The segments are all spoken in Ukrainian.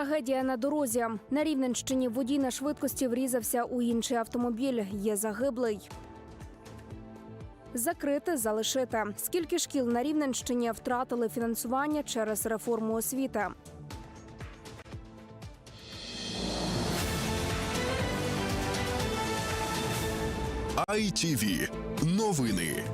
Трагедія на дорозі. На Рівненщині водій на швидкості врізався у інший автомобіль. Є загиблий. Закрити, залишити. Скільки шкіл на Рівненщині втратили фінансування через реформу освіти? ITV. Новини.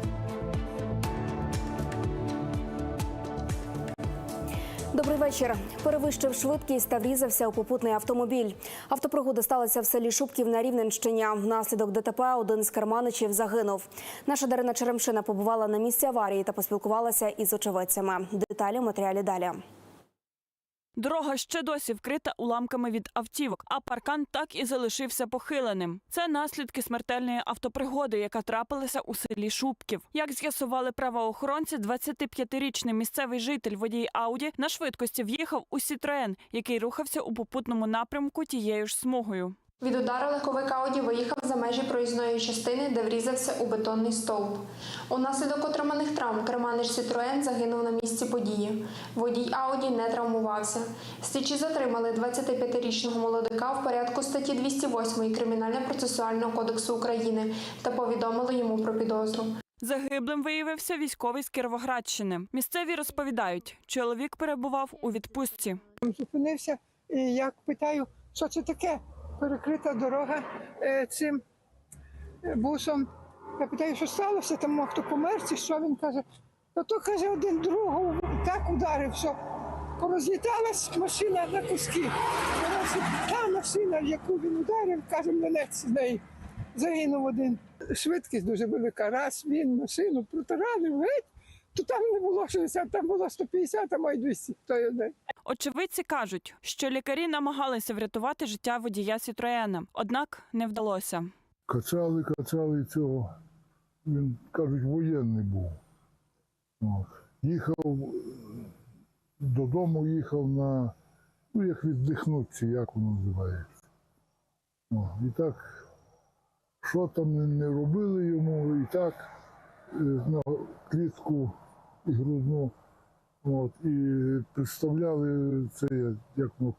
Добрий вечір. Перевищив швидкість та врізався у попутний автомобіль. Автопригода сталася в селі Шубків на Рівненщині. Внаслідок ДТП один з керманичів загинув. Наша Дарина Черемшина побувала на місці аварії та поспілкувалася із очевидцями. Деталі у матеріалі далі. Дорога ще досі вкрита уламками від автівок, а паркан так і залишився похиленим. Це наслідки смертельної автопригоди, яка трапилася у селі Шубків. Як з'ясували правоохоронці, 25-річний місцевий житель водій Ауді на швидкості в'їхав у Сітроен, який рухався у попутному напрямку тією ж смугою. Від удару легковик Ауді виїхав за межі проїзної частини, де врізався у бетонний стовп. Унаслідок отриманих травм керманич Сітроен загинув на місці події. Водій Ауді не травмувався. Слідчі затримали 25-річного молодика в порядку статті 208 Кримінально-процесуального кодексу України та повідомили йому про підозру. Загиблим виявився військовий з Кіровоградщини. Місцеві розповідають, чоловік перебував у відпустці. зупинився і як питаю, що це таке? Перекрита дорога е, цим е, бусом. Я питаю, що сталося, там хто помер, чи що він каже, та то каже один другого так ударив, що порозліталась машина на куски. Та машина, яку він ударив, каже, мене з неї загинув один. Швидкість дуже велика. Раз він машину протаранив, геть, то там не було 60, там було 150, а має 200. То я знаю. Очевидці кажуть, що лікарі намагалися врятувати життя водія Сітроена, однак не вдалося. Качали, качали цього. Він, кажуть, воєнний був. От. Їхав додому, їхав на, ну, як віддихнутися, як воно називається. О, і так, що там не, не робили йому, і так е, на клітку і грудну. От, і представляли це як ну,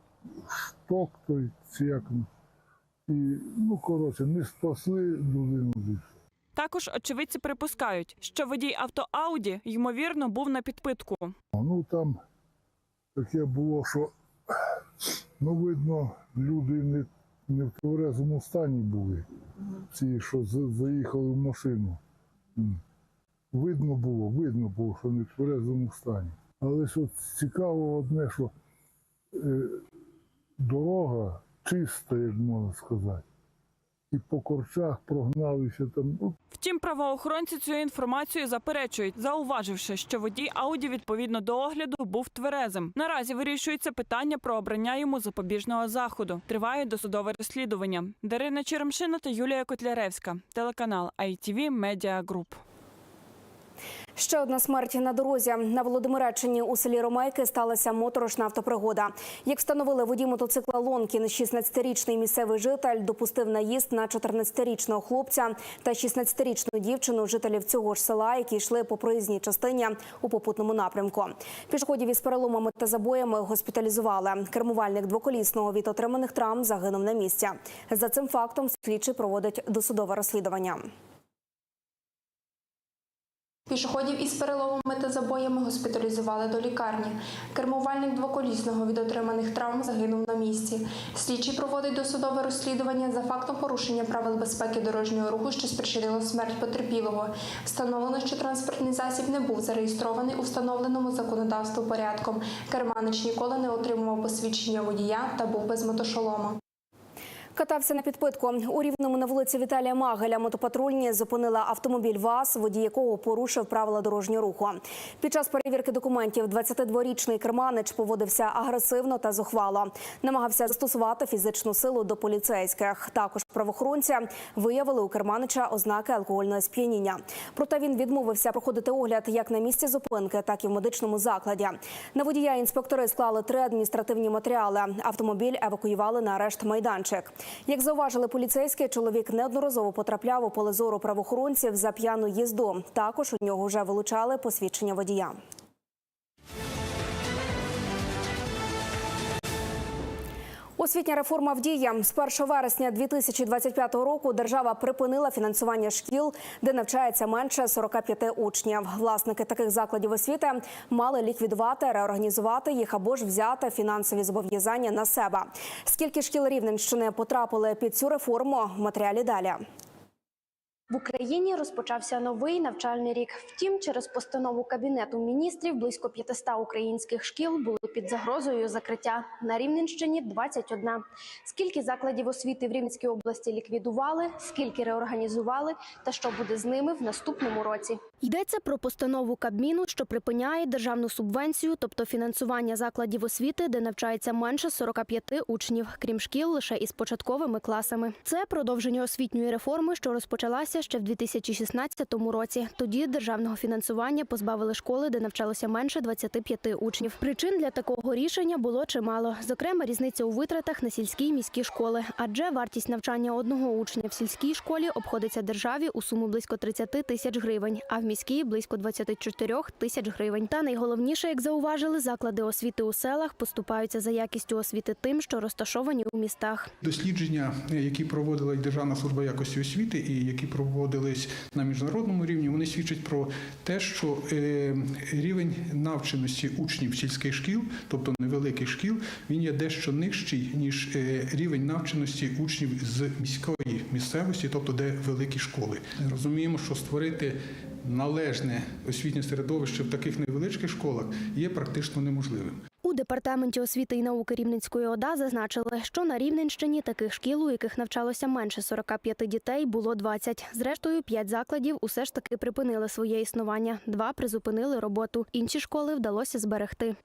шток той, чи як. І, ну, коротше, не спасли людину. більше. Також очевидці припускають, що водій авто Ауді ймовірно був на підпитку. Ну там таке було, що ну, видно, люди не, не в тверезому стані були, ці, що за- заїхали в машину. Видно було, видно було, що не в тверезому стані. Але що цікаво одне, що е, дорога чиста, як можна сказати. І по корчах прогналися там. Ну, Втім, правоохоронці цю інформацію заперечують, зауваживши, що водій Ауді відповідно до огляду був тверезим. Наразі вирішується питання про обрання йому запобіжного заходу. Триває досудове розслідування. Дарина Черемшина та Юлія Котляревська, телеканал ITV Media Group. Ще одна смерть на дорозі. На Володимиреччині у селі Ромейки сталася моторошна автопригода. Як встановили водій мотоцикла Лонкін, 16-річний місцевий житель допустив наїзд на 14-річного хлопця та 16-річну дівчину жителів цього ж села, які йшли по проїзній частині у попутному напрямку. Пішоходів із переломами та забоями госпіталізували. Кермувальник двоколісного від отриманих травм загинув на місці. За цим фактом слідчий проводить досудове розслідування. Пішоходів із переломами та забоями госпіталізували до лікарні. Кермувальник двоколісного від отриманих травм загинув на місці. Слідчий проводить досудове розслідування за фактом порушення правил безпеки дорожнього руху, що спричинило смерть потерпілого. Встановлено, що транспортний засіб не був зареєстрований у встановленому законодавству порядком. Керманич ніколи не отримував посвідчення водія та був без мотошолома. Катався на підпитку. У Рівному на вулиці Віталія Магеля мотопатрульні зупинила автомобіль ВАЗ, водій якого порушив правила дорожнього руху. Під час перевірки документів 22-річний керманич поводився агресивно та зухвало. Намагався застосувати фізичну силу до поліцейських. Також правоохоронці виявили у керманича ознаки алкогольного сп'яніння. Проте він відмовився проходити огляд як на місці зупинки, так і в медичному закладі. На водія інспектори склали три адміністративні матеріали. Автомобіль евакуювали на арешт майданчик. Як зауважили поліцейські, чоловік неодноразово потрапляв у поле зору правоохоронців за п'яну їзду. Також у нього вже вилучали посвідчення водія. Освітня реформа в дії. З 1 вересня 2025 року держава припинила фінансування шкіл, де навчається менше 45 учнів. Власники таких закладів освіти мали ліквідувати, реорганізувати їх або ж взяти фінансові зобов'язання на себе. Скільки шкіл Рівненщини потрапили під цю реформу? Матеріалі далі. В Україні розпочався новий навчальний рік. Втім, через постанову кабінету міністрів близько 500 українських шкіл були під загрозою закриття. На Рівненщині 21. Скільки закладів освіти в Рівненській області ліквідували, скільки реорганізували, та що буде з ними в наступному році? Йдеться про постанову Кабміну, що припиняє державну субвенцію, тобто фінансування закладів освіти, де навчається менше 45 учнів, крім шкіл лише із початковими класами. Це продовження освітньої реформи, що розпочалася ще в 2016 році. Тоді державного фінансування позбавили школи, де навчалося менше 25 учнів. Причин для такого рішення було чимало. Зокрема, різниця у витратах на сільські й міські школи, адже вартість навчання одного учня в сільській школі обходиться державі у суму близько 30 тисяч гривень, а в міській близько 24 тисяч гривень. Та найголовніше, як зауважили, заклади освіти у селах поступаються за якістю освіти тим, що розташовані у містах. Дослідження, які проводила Державна служба якості освіти, і які проводились на міжнародному рівні, вони свідчать про те, що е, рівень навченості учнів сільських шкіл, тобто невеликих шкіл, він є дещо нижчий ніж е, рівень навченості учнів з міської місцевості, тобто де великі школи. Розуміємо, що створити належне освітнє середовище в таких невеличких школах є практично неможливим. У департаменті освіти і науки Рівненської ОДА зазначили, що на Рівненщині таких шкіл, у яких навчалося менше 45 дітей, було 20. Зрештою, 5 закладів усе ж таки припинили своє існування. Два призупинили роботу. Інші школи вдалося зберегти.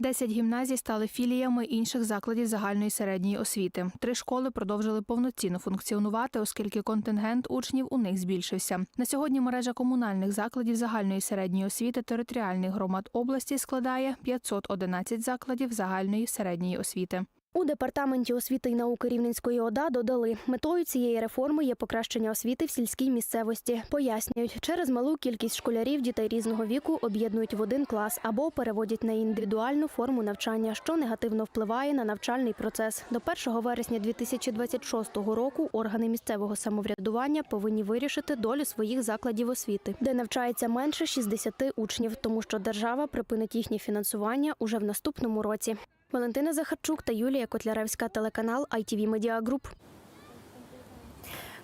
Десять гімназій стали філіями інших закладів загальної середньої освіти. Три школи продовжили повноцінно функціонувати, оскільки контингент учнів у них збільшився. На сьогодні мережа комунальних закладів загальної середньої освіти територіальних громад області складає 511 закладів загальної середньої освіти. У департаменті освіти і науки Рівненської ОДА додали, метою цієї реформи є покращення освіти в сільській місцевості. Пояснюють, через малу кількість школярів дітей різного віку об'єднують в один клас або переводять на індивідуальну форму навчання, що негативно впливає на навчальний процес. До 1 вересня 2026 року органи місцевого самоврядування повинні вирішити долю своїх закладів освіти, де навчається менше 60 учнів, тому що держава припинить їхнє фінансування уже в наступному році. Валентина Захарчук та Юлія Котляревська, телеканал ITV Media Group.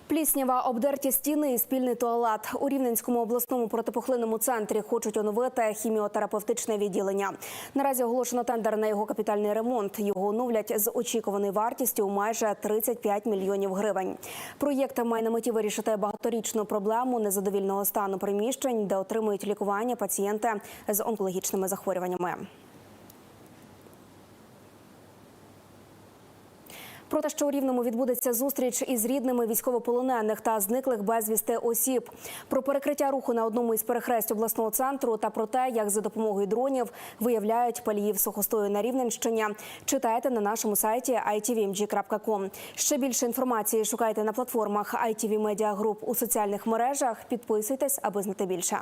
Пліснява, обдерті стіни і спільний туалет. У Рівненському обласному протипухлинному центрі хочуть оновити хіміотерапевтичне відділення. Наразі оголошено тендер на його капітальний ремонт. Його оновлять з очікуваною вартістю у майже 35 мільйонів гривень. Проєкт має на меті вирішити багаторічну проблему незадовільного стану приміщень, де отримують лікування пацієнти з онкологічними захворюваннями. Про те, що у Рівному відбудеться зустріч із рідними військовополонених та зниклих безвісти осіб, про перекриття руху на одному із перехресть обласного центру та про те, як за допомогою дронів виявляють паліїв сухостою на Рівненщині. Читайте на нашому сайті itvmg.com. Ще більше інформації шукайте на платформах ITV Media Group у соціальних мережах. Підписуйтесь, аби знати більше.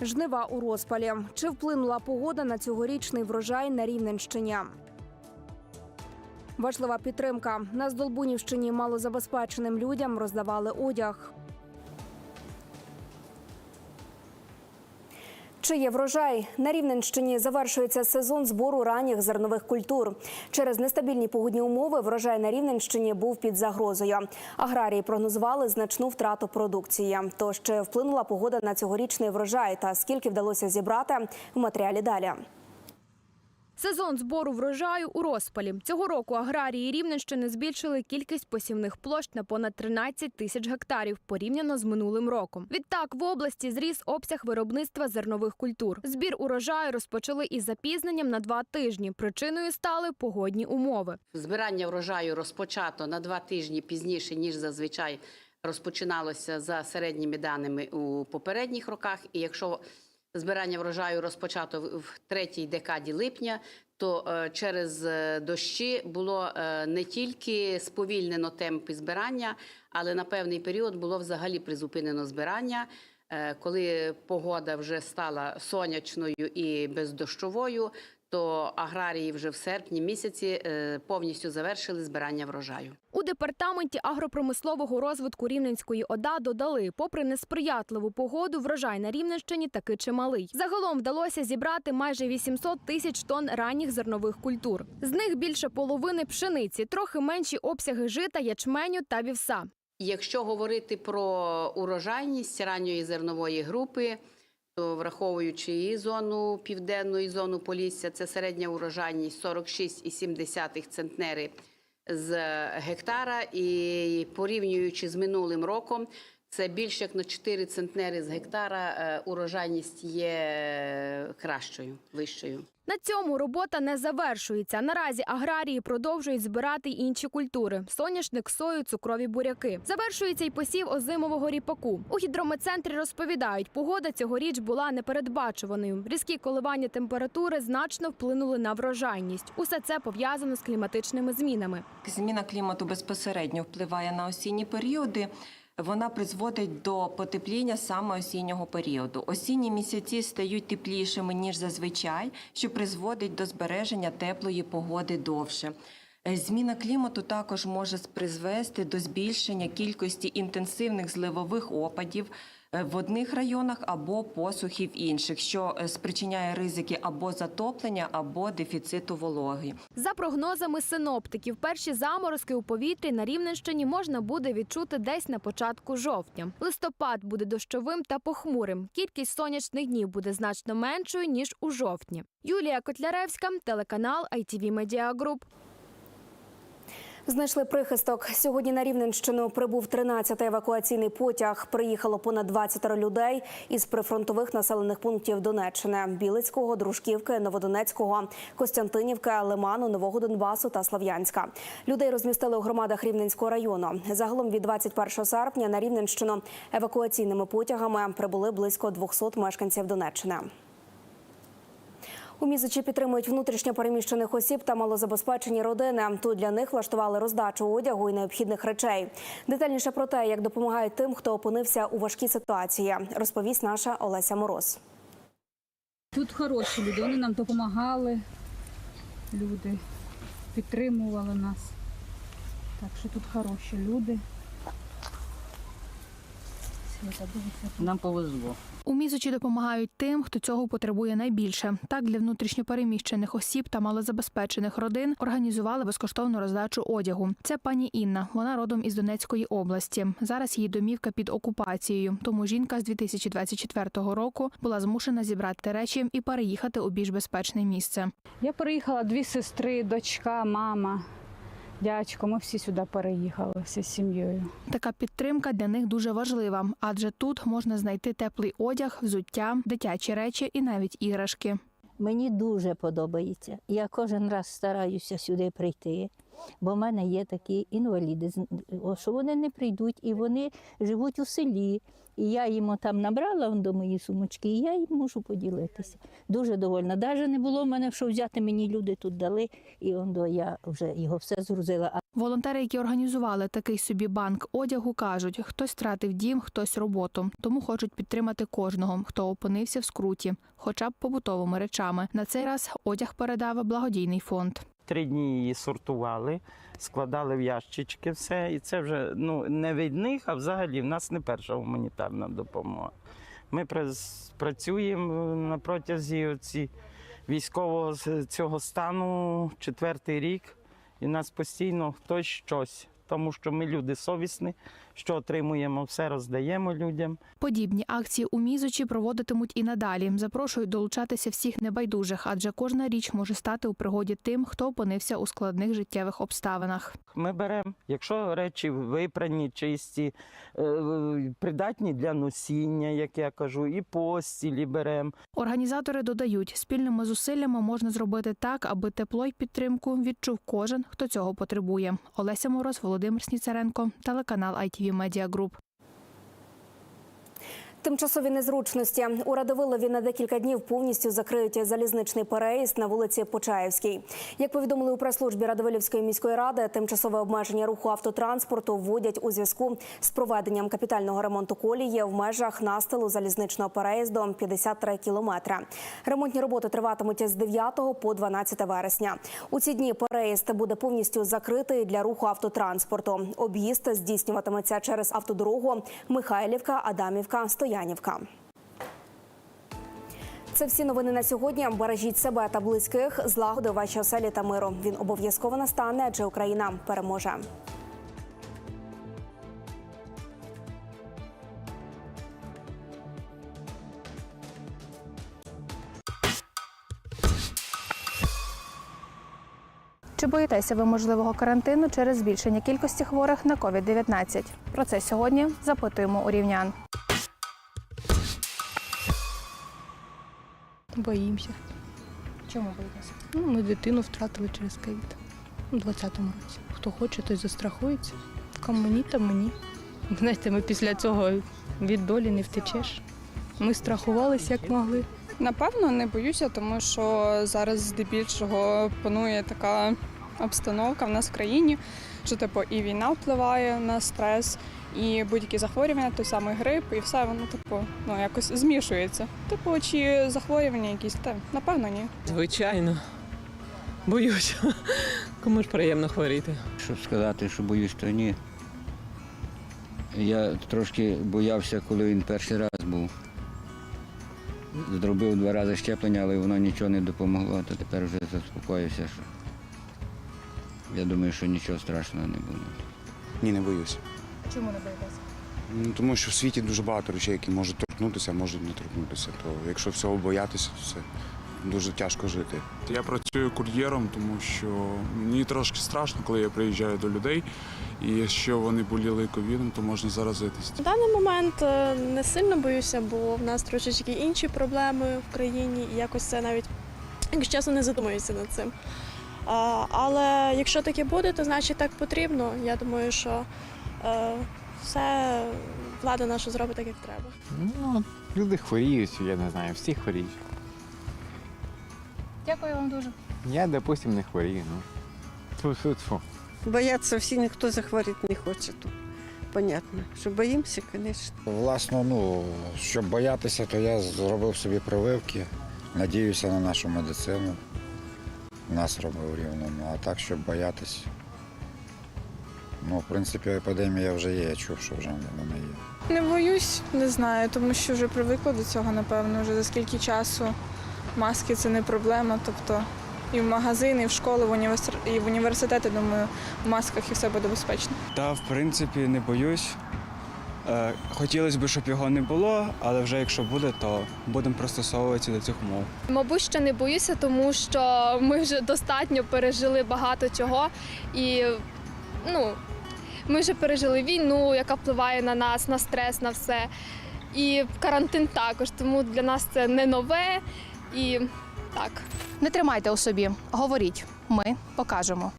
Жнива у розпалі. Чи вплинула погода на цьогорічний врожай на Рівненщині? Важлива підтримка. На Здолбунівщині малозабезпеченим людям роздавали одяг. Чи є врожай на Рівненщині? Завершується сезон збору ранніх зернових культур. Через нестабільні погодні умови врожай на Рівненщині був під загрозою. Аграрії прогнозували значну втрату продукції. То ще вплинула погода на цьогорічний врожай та скільки вдалося зібрати в матеріалі далі. Сезон збору врожаю у розпалі. Цього року аграрії Рівненщини збільшили кількість посівних площ на понад 13 тисяч гектарів порівняно з минулим роком. Відтак в області зріс обсяг виробництва зернових культур. Збір урожаю розпочали із запізненням на два тижні. Причиною стали погодні умови. Збирання врожаю розпочато на два тижні пізніше, ніж зазвичай розпочиналося за середніми даними у попередніх роках. І якщо збирання врожаю розпочато в- третій декаді липня, то е, через е, дощі було е, не тільки сповільнено темпи збирання, але на певний період було взагалі призупинено збирання. Коли погода вже стала сонячною і бездощовою, то аграрії вже в серпні місяці е, повністю завершили збирання врожаю. У департаменті агропромислового розвитку Рівненської ОДА додали, попри несприятливу погоду, врожай на Рівненщині таки чималий. Загалом вдалося зібрати майже 800 тисяч тонн ранніх зернових культур. З них більше половини пшениці, трохи менші обсяги жита, ячменю та вівса. Якщо говорити про урожайність ранньої зернової групи, враховуючи і зону південну, і зону Полісся, це середня урожайність 46,7 центнери з гектара. І порівнюючи з минулим роком, це більше як на 4 центнери з гектара е, урожайність є кращою, вищою. На цьому робота не завершується. Наразі аграрії продовжують збирати інші культури: соняшник, сою, цукрові буряки. Завершується й посів озимового ріпаку. У гідрометцентрі розповідають, погода цьогоріч була непередбачуваною. Різкі коливання температури значно вплинули на врожайність. Усе це пов'язано з кліматичними змінами. Зміна клімату безпосередньо впливає на осінні періоди. Вона призводить до потепління саме осіннього періоду. Осінні місяці стають теплішими ніж зазвичай, що призводить до збереження теплої погоди довше. Е, Зміна клімату також може призвести до збільшення кількості інтенсивних зливових опадів в одних районах або посухи в інших, що е, спричиняє ризики або затоплення, або дефіциту вологи. За прогнозами синоптиків, перші заморозки у повітрі на Рівненщині можна буде відчути десь на початку жовтня. Листопад буде дощовим та похмурим. Кількість сонячних днів буде значно меншою ніж у жовтні. Юлія Котляревська, телеканал ITV Media Group. Знайшли прихисток. Сьогодні на Рівненщину прибув 13-й евакуаційний потяг. Приїхало понад 20 людей із прифронтових населених пунктів Донеччини: Білицького, Дружківки, Новодонецького, Костянтинівки, Лиману, Нового Донбасу та Слав'янська. Людей розмістили у громадах Рівненського району. Загалом від 21 серпня на Рівненщину евакуаційними потягами прибули близько 200 мешканців Донеччини. У Мізичі підтримують внутрішньо переміщених осіб та малозабезпечені родини. Тут для них влаштували роздачу одягу і необхідних речей. Детальніше про те, як допомагають тим, хто опинився у важкій ситуації, розповість наша Олеся Мороз. Тут хороші люди, вони нам допомагали, люди підтримували нас. Так що тут хороші люди. Нам повезло. У Мізочі допомагають тим, хто цього потребує найбільше. Так для внутрішньопереміщених осіб та малозабезпечених родин організували безкоштовну роздачу одягу. Це пані Інна. Вона родом із Донецької області. Зараз її домівка під окупацією. Тому жінка з 2024 року була змушена зібрати речі і переїхати у більш безпечне місце. Я переїхала дві сестри, дочка, мама, дядько. Ми всі сюди переїхали всі з сім'єю. Така підтримка для них дуже важлива, адже тут можна знайти теплий одяг, взуття, дитячі речі і навіть іграшки. Мені дуже подобається. Я кожен раз стараюся сюди прийти, бо в мене є такі інваліди, що вони не прийдуть і вони живуть у селі. І я їм там набрала до мої сумочки, і я їм можу поділитися. Дуже довольна. Навіть не було в мене, що взяти мені люди тут дали, і он до я вже його все згрузила. Волонтери, які організували такий собі банк одягу, кажуть, хтось втратив дім, хтось роботу, тому хочуть підтримати кожного, хто опинився в скруті, хоча б побутовими речами. На цей раз одяг передав благодійний фонд. Три дні її сортували, складали в ящички все. І це вже ну, не від них, а взагалі в нас не перша гуманітарна допомога. Ми працюємо на протязі ці військового цього стану четвертий рік, і нас постійно хтось щось тому що ми люди совісні, що отримуємо, все роздаємо людям. Подібні акції у Мізочі проводитимуть і надалі. Запрошують долучатися всіх небайдужих, адже кожна річ може стати у пригоді тим, хто опинився у складних життєвих обставинах. Ми беремо, якщо речі випрані, чисті, е, придатні для носіння, як я кажу, і постілі беремо. Організатори додають, спільними зусиллями можна зробити так, аби тепло й підтримку відчув кожен, хто цього потребує. Олеся Мороз, Володимир Сніцаренко, телеканал ITV Group. Тимчасові незручності у Радовилові на декілька днів повністю закриють залізничний переїзд на вулиці Почаївській. Як повідомили у прес-службі Радовилівської міської ради, тимчасове обмеження руху автотранспорту вводять у зв'язку з проведенням капітального ремонту колії в межах настилу залізничного переїзду 53 кілометри. Ремонтні роботи триватимуть з 9 по 12 вересня. У ці дні переїзд буде повністю закритий для руху автотранспорту. Об'їзд здійснюватиметься через автодорогу Михайлівка, Адамівка, Стоянівка. Це всі новини на сьогодні. Бережіть себе та близьких, злагоди ваші оселі та миру. Він обов'язково настане, адже Україна переможе. Чи боїтеся ви можливого карантину через збільшення кількості хворих на COVID-19? Про це сьогодні запитуємо у рівнян. Боїмося. Чому боїтеся? Ну, ми дитину втратили через ковід у 20-му році. Хто хоче, той застрахується. Кому ні, то мені. Знаєте, ми після цього від долі не втечеш. Ми страхувалися як могли. Напевно, не боюся, тому що зараз здебільшого панує така обстановка в нас в країні, що типу і війна впливає на стрес, і будь-які захворювання, той самий грип, і все воно типу ну якось змішується. Типу, чи захворювання якісь, та напевно ні. Звичайно. Боюсь. Кому ж приємно хворіти. Щоб сказати, що боюсь, то ні. Я трошки боявся, коли він перший раз був. Зробив два рази щеплення, але воно нічого не допомогло, то тепер вже заспокоївся, що я думаю, що нічого страшного не буде. Ні, не боюся. Чому не боїтеся? Ну, тому що в світі дуже багато речей, які можуть торкнутися, а можуть не торкнутися. То якщо всього боятися, то це дуже тяжко жити. Я працюю кур'єром, тому що мені трошки страшно, коли я приїжджаю до людей. І якщо вони боліли ковідом, то можна заразитися. В даний момент е, не сильно боюся, бо в нас трошечки інші проблеми в країні, і якось це навіть, якщо чесно, не задумуюся над цим. Але якщо таке буде, то значить так потрібно. Я думаю, що все влада наша зробить так, як треба. Ну, люди хворіють, я не знаю, всі хворіють. Дякую вам дуже. Я, допустим, не хворію. Ну. Тьфу-тьфу-тьфу. Бояться всі, ніхто захворіти не хоче тут. Понятно, що боїмося, звісно. Власно, ну, щоб боятися, то я зробив собі прививки. Надіюся на нашу медицину. Нас робив рівно. Ну, а так, щоб боятися. Ну, в принципі, епідемія вже є, я чув, що вже вона є. Не боюсь, не знаю, тому що вже привикла до цього, напевно, вже за скільки часу маски це не проблема. Тобто і в магазин, і в школу, в університет, і в університети, думаю, в масках і все буде безпечно. Та в принципі не боюсь. Е, Хотілося б, щоб його не було, але вже якщо буде, то будемо пристосовуватися до цих умов. Мабуть, що не боюся, тому що ми вже достатньо пережили багато чого. І ну, ми вже пережили війну, яка впливає на нас, на стрес, на все. І карантин також, тому для нас це не нове і так. Не тримайте у собі, говоріть. Ми покажемо.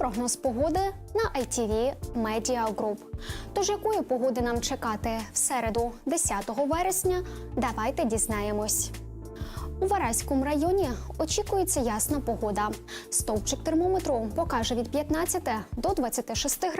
Прогноз погоди на ITV Media Group. Тож якої погоди нам чекати в середу, 10 вересня, давайте дізнаємось. У Вараському районі очікується ясна погода. Стовпчик термометру покаже від 15 до 26 градусів.